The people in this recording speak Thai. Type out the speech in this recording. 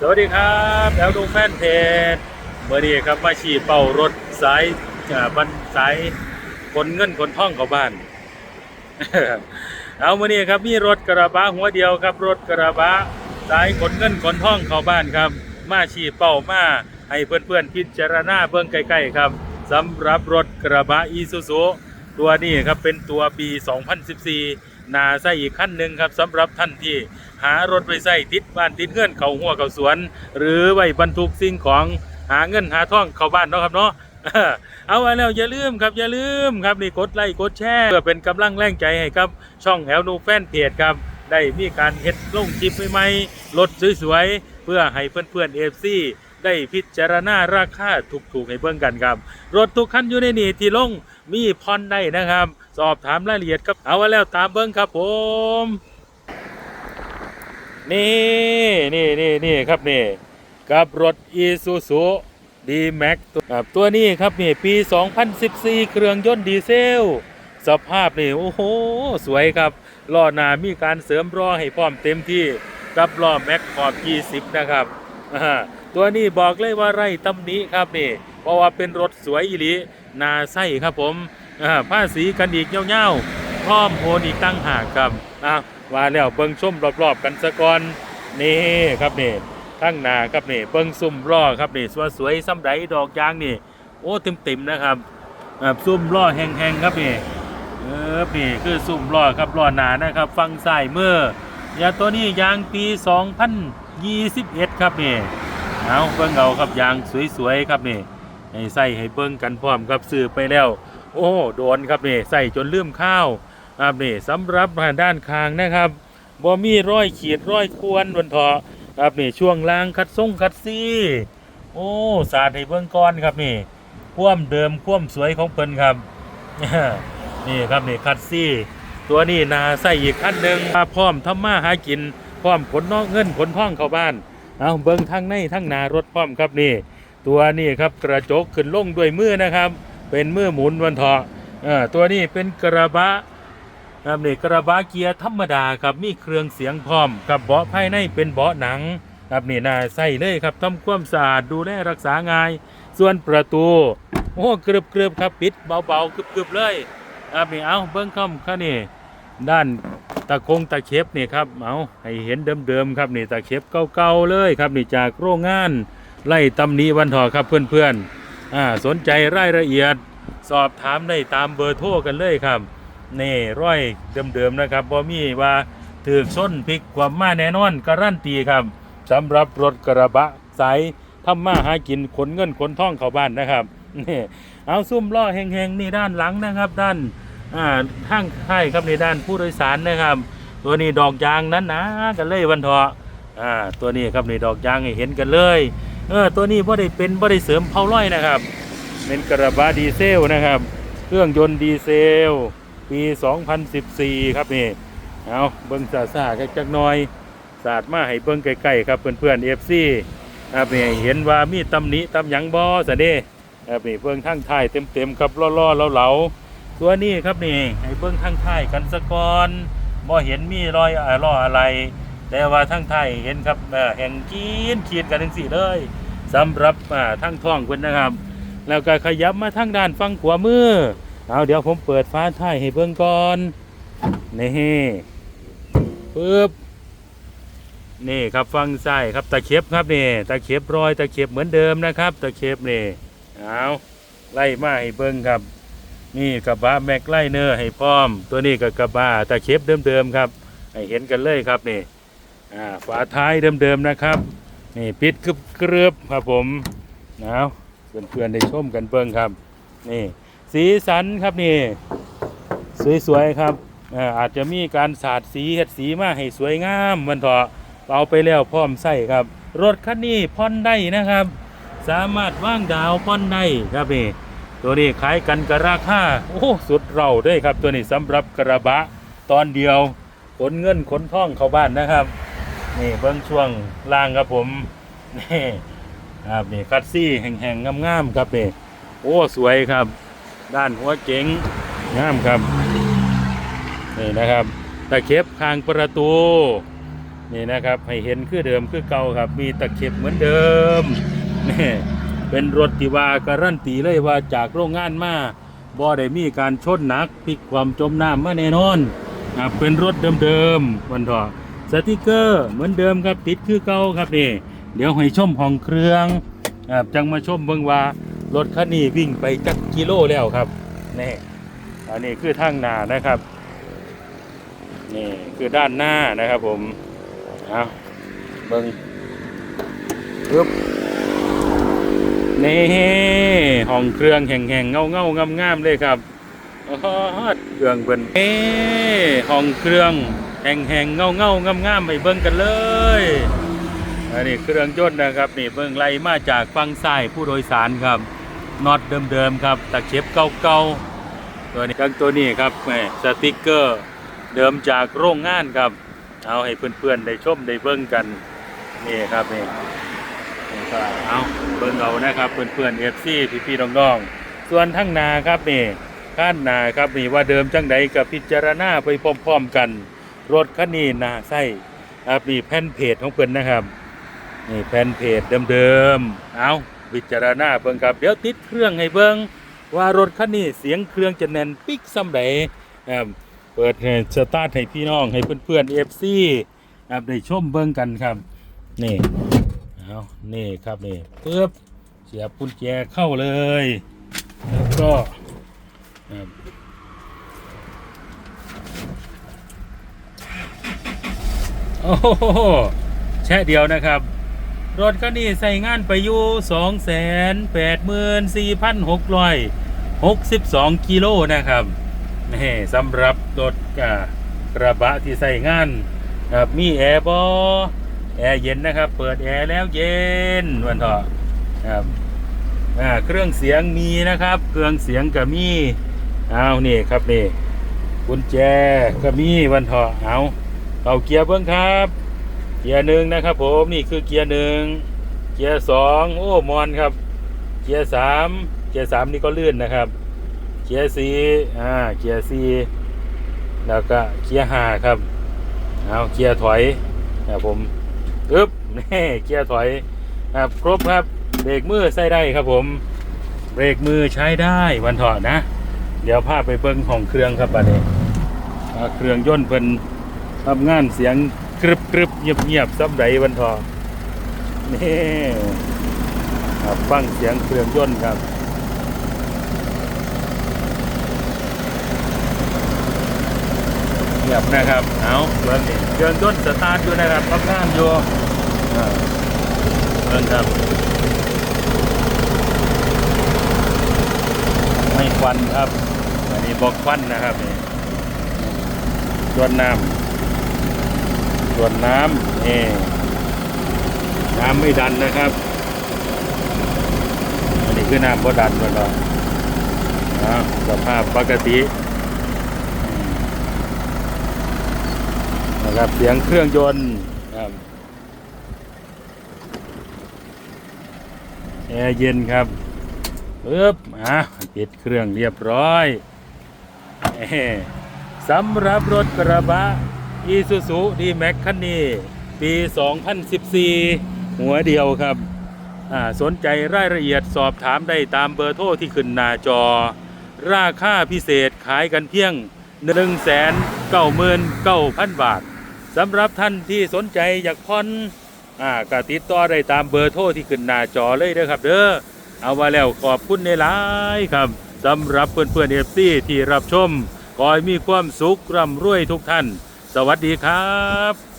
สวัสดีครับแล้วดูแฟนเพจเมื่อนี้ครับมาฉีดเป่ารถสายบันสายคนเงินคนท่องเข้าบ้าน เอามื่อนี้ครับมีรถกระบะหัวเดียวครับ รถกระบะสายขนเงินขนท่องเข้าบ้านครับ มาฉีดเป่ามาให้เพื่อนๆพิจารณาเบื้องใกล้ๆครับสำหรับรถกระบะอีซูซูตัวนี้ครับเป็นตัวปี 2014 นาใส่อีกขั้นหนึ่งครับสำหรับท่านที่หารถไปใส่ติดบ้านติดเงื่อนเขาหัวเขาสวน หรือไว้บรรทุกสิ่งของหาเงินหาท่องเข้าบ้านเนาะครับเนาะเอาไว้แล้วอย่าลืมครับอย่าลืมครับนี่กดไลค์กดแชร์เพื่อเป็นกำลังแรงใจให้ครับ ช่องแอลนูแฟนเพจครับ ได้มีการเฮ็ดลงคลิปใหม่ๆรถสวยๆเพื่อให้เพื่อนๆเอฟซีได้พิจารณาราคาถูกๆให้เบิ่งกันครับ รถทุกคันอยู่ในนี่ที่ลง มีพรได้นะครับ สอบถามรายละเอียดครับเอาไว้แล้วตามเบิ่งครับผม นี่นี่นี่นี่ครับนี่กับรถ Isuzu D-Max ตัวครับตัวนี้ครับนี่ปี 2014 เครื่องยนต์ดีเซล สภาพนี่โอ้โห สวยครับล้อหน้ามีการเสริมล้อให้พร้อมเต็มที่กับล้อแม็กขอบ 20 นะครับตัวนี้บอกเลยว่าไร่ตำหนิครับนี่ เพราะว่าเป็นรถสวยอีหลี นาไส้ครับผมอ่าผ้าสีกันอีกเงาๆพร้อมโอนอีกตั้งหากครับอะว่าแล้วเบิ่งชุ่มรอบๆกันสะก่อนนี่ครับนี่ทั้งนาครับนี่เบิ่งซุ่มล้อครับนี่สวยสวยๆซ้ำใดดอกยางนี่ โอ้เต็มๆนะครับซุ่มล้อแห้งๆครับนี่เออนี่คือซุ่มล้อครับล้อหนานะครับฟังซ้ายมือยาตัวนี้ยางปี 2021 ครับนี่เอาเบิ่งเอาครับยางสวยๆครับนี่ ให้ใส่ให้เบิ่งกันพร้อมครับซื้อไปแล้ว โอ้โดนครับนี่ใส่จนลืมข้าวครับนี่สำหรับด้านคางนะครับบ่มีร้อยขีดร้อยควรบนเถาะครับนี่ช่วงล่างคัดส่งคัดซี่โอ้สาดให้เบิ่งก่อนครับนี่ความเดิมความสวยของเพิ่นครับนี่ครับนี่คัดซี่ตัวนี้นาใส่อีกขั้นหนึ่งมาพร้อมทำมาหากิน พร้อมขนนอกเงินขนท่องเข้าบ้านเอาเบิ่งทั้งในทั้งนารถพร้อมครับนี่ ตัวนี้ครับกระจกขึ้นลงด้วยมือนะครับ เป็นมือหมุนวันเถาะตัวนี้เป็นกระบะครับนี่กระบะเกียร์ธรรมดาครับมีเครื่องเสียงพร้อมกับเบาะภายในเป็นเบาะหนังครับนี่นาใส่เลยครับทำความสะอาดดูแลรักษาง่าย ส่วนประตูโอ้เกรือบครับปิดเบาๆกรึบๆเลยครับนี่เอาเบิ้งคำข้านี่ด้านตะคงตะเข็บนี่ครับเอาให้เห็นเดิมๆครับนี่ตะเข็บเก่าๆเลยครับนี่จากโรงงาน ไล่ตำหนิวันทอครับเพื่อนๆอ่าสนใจรายละเอียด สอบถามได้ตามเบอร์โทรกันเลยครับนี่ร้อยเดิมๆนะครับบ่มีว่าถือส้นพลิกความมาแน่นอนการันตีครับสำหรับรถกระบะสายทำมาหากินขนเงินขนทองเข้าบ้านนะครับนี่เอาซุ่มล้อแห้งๆนี่ด้านหลังนะครับ ด้านอ่าข้างท้ายครับในด้านผู้โดยสารนะครับ ตัวนี้ดอกยางนั้นนะกันเลยวันทออ่าตัวนี้ครับในดอกยางให้เห็นกันเลย เออตัวนี้บ่ได้เป็นบ่ได้เสริมเผาร้อยนะครับ เป็นกระบะดีเซลนะครับ เครื่องยนต์ดีเซล ปี 2014 ครับนี่เอาเบิ้งซาซาๆจักหน่อยสาดมาให้เบิ้งใกล้ๆครับเพื่อนๆ FC ครับนี่เห็นว่ามีตำหนิตำหยังบ่ซะเด้ครับนี่เบิ้งทางท้ายเต็มๆครับล่อๆเหลาๆตัวนี้ครับนี่ให้เบิ้งทางท้ายกันสะกอนบ่เห็นมีรอยอะล้ออะไร แต่ว่าทั้งไทยเห็นครับแห่งจีนขีดกันทั้งสี่เลยสำหรับทั้งท้องเพิ่นนะครับ แล้วก็ขยับมาทางด้านฝั่งขวามือเอาเดี๋ยวผมเปิดฟ้าท้ายให้เบิ่งก่อนนี่ปึ๊บนี่ครับฝั่งซ้ายครับตะเข็บครับนี่ตะเข็บรอยตะเข็บเหมือนเดิมนะครับ ตะเข็บนี่เอาไล่มาให้เบิ่งครับ นี่กระบะแม็กไลเนอร์ให้พร้อม ตัวนี้ก็กระบะตะเข็บเดิมๆครับ ให้เห็นกันเลยครับนี่ อ่าฝาท้ายเดิมๆนะครับ นี่ปิดกรึบกรึบครับผมเอาเพื่อนๆได้ชมกันเบิ่งครับ นี่ สีสันครับนี่ สวยๆครับอาจจะมีการสาดสีเฮ็ดสีมาให้สวยงามมันเถอะเอาไปแล้วพร้อมใส่ครับ รถคันนี้ผ่อนได้นะครับ สามารถว่างดาวผ่อนได้ครับนี่ตัวนี้ขายกันกับราคาโอ้สุดเราด้วยครับ ตัวนี้สำหรับกระบะตอนเดียวขนเงินขนท่องเข้าบ้านนะครับ นี่เบื้องช่วงล่างครับผมนี่ครับนี่คัดซี่แห่งๆงามๆครับนี่โอ้สวยครับ ด้านหัวเจ๋งงามครับนี่นะครับตะเข็บคางประตูนี่นะครับให้เห็นคือเดิมคือเก่าครับ มีตะเข็บเหมือนเดิมนี่เป็นรถที่ว่าการันตีเลยว่าจากโรงงานมาบ่ได้มีการชนหนักพลิกความจมน้ำมาแน่นอนอ่าเป็นรถเดิมๆวันทอ สติกเกอร์เหมือนเดิมครับติดคือเก่าครับนี่เดี๋ยวให้ชมห้องเครื่องจังมาชมเบิ่งว่ารถคันนี้วิ่งไปจักกิโลแล้วครับนี่อันนี้คือทางหน้านะครับนี่คือด้านหน้านะครับผมเอาเบิ้งปึ๊บนี่ห้องเครื่องแห่งแห่งเงาเงางามงามๆเลยครับอ๋อเครื่องเบิ้นเอ้ห้องเครื่อง แห่งแห่งเงาเงางามงามไปเบิ้งกันเลยอันนี้เครื่องยนต์นะครับนี่เบิ้งไล่มาจากฝั่งซ้ายผู้โดยสารครับน็อตเดิมๆครับตะเข็บเก่าๆตัวนี้กังตัวนี้ครับแหมสติกเกอร์เดิมจากโรงงานครับ เอาให้เพื่อนๆได้ชมได้เบิ่งกันนี่ครับนี่เอาเบิ่งเอานะครับเพื่อนๆเอฟซีพี่ๆน้องๆส่วนทั้งนาครับนี่ข้านนาครับนี่ว่าเดิมจังใดกับพิจารณาไปพร้อมๆกัน รถคันนี้นาไส้ครับนี่แผ่นเพจของเพิ่อนนะครับนี่แผ่นเพจเดิมๆเอาพิจารณาเบิ่งครับเดี๋ยวติดเครื่องให้เบิ่งว่ารถคันนี้เสียงเครื่องจะแน่นปิ๊กซ้ำใดครับเปิดสตาร์ทให้พี่น้องให้เพื่อนๆเอฟซีครับได้ชมเบิ่งกันครับ นี่เอานี่ครับนี่ปึ๊บเสียบกุญแจเข้าเลย แล้วก็ครับ โอ้โหแช่เดียวนะครับ รถคันนี้ใส่งานไปอยู่สองแสนแปดหมื่นสี่พันหกร้อยหกสิบสองกิโลนะครับนี่สำหรับรถกระบะที่ใส่งานครับมีแอร์บอแอร์เย็นนะครับ เปิดแอร์แล้วเย็นวันเถอะครับเครื่องเสียงมีนะครับ เครื่องเสียงก็มีเอานี่ครับนี่กุญแจก็มีวันเถอะเอา เอาเกียร์เบิ้งครับ เกียร์หนึ่งนะครับ ผมนี่คือเกียร์หนึ่งเกียร์สองโอ้มอนครับ เกียร์สามเกียร์สามนี่ก็ลื่นนะครับ เกียร์สี่อ่าเกียร์สี่แล้วก็เกียร์ห้าครับเอาเกียร์ถอยนะผมอึ๊บนี่เกียร์ถอยครับครบครับเบรกมือใส่ได้ครับผมเบรกมือใช้ได้วันถอดนะ เดี๋ยวพาไปเบิ้งของเครื่องครับบัดนี้อ่าเครื่องยนต์เป็น ทำงานเสียงกรึบกรึบเงียบเงียบซ้ำใดวันถอดนี่ครับฟังเสียงเครื่องยนต์ครับเงียบนะครับ เอาส่วนนี้เครื่องยนต์สตาร์ทอยู่นะครับทำงานอยู่เบิ่งครับไม่ควันครับอันนี้บอกควันนะครับนี่ส่วนน้ำ ส่วนน้ำนี่น้ำไม่ดันนะครับ อันนี้คือน้ำบ่ดันก่อนเนะอ่าสภาพปกตินะครับเสียงเครื่องยนต์ครับแอร์เย็นครับปึ๊บอะปิดเครื่องเรียบร้อยสำหรับรถกระบะ Isuzu D-Max คันนี้ ปี 2014 หัวเดียวครับอ่าสนใจรายละเอียดสอบถามได้ตามเบอร์โทรที่ขึ้นหน้าจอ ราคาพิเศษขายกันเพียง 199,000 บาทสำหรับท่านที่สนใจอยากผ่อนอ่าก็ติดต่อได้ตามเบอร์โทรที่ขึ้นหน้าจอเลยเด้อครับ เด้อเอาไว้แล้วขอบคุณในหลายครับสำหรับเพื่อนๆเอฟซีที่รับชมขอให้มีความสุขร่ำรวยทุกท่าน สวัสดีครับ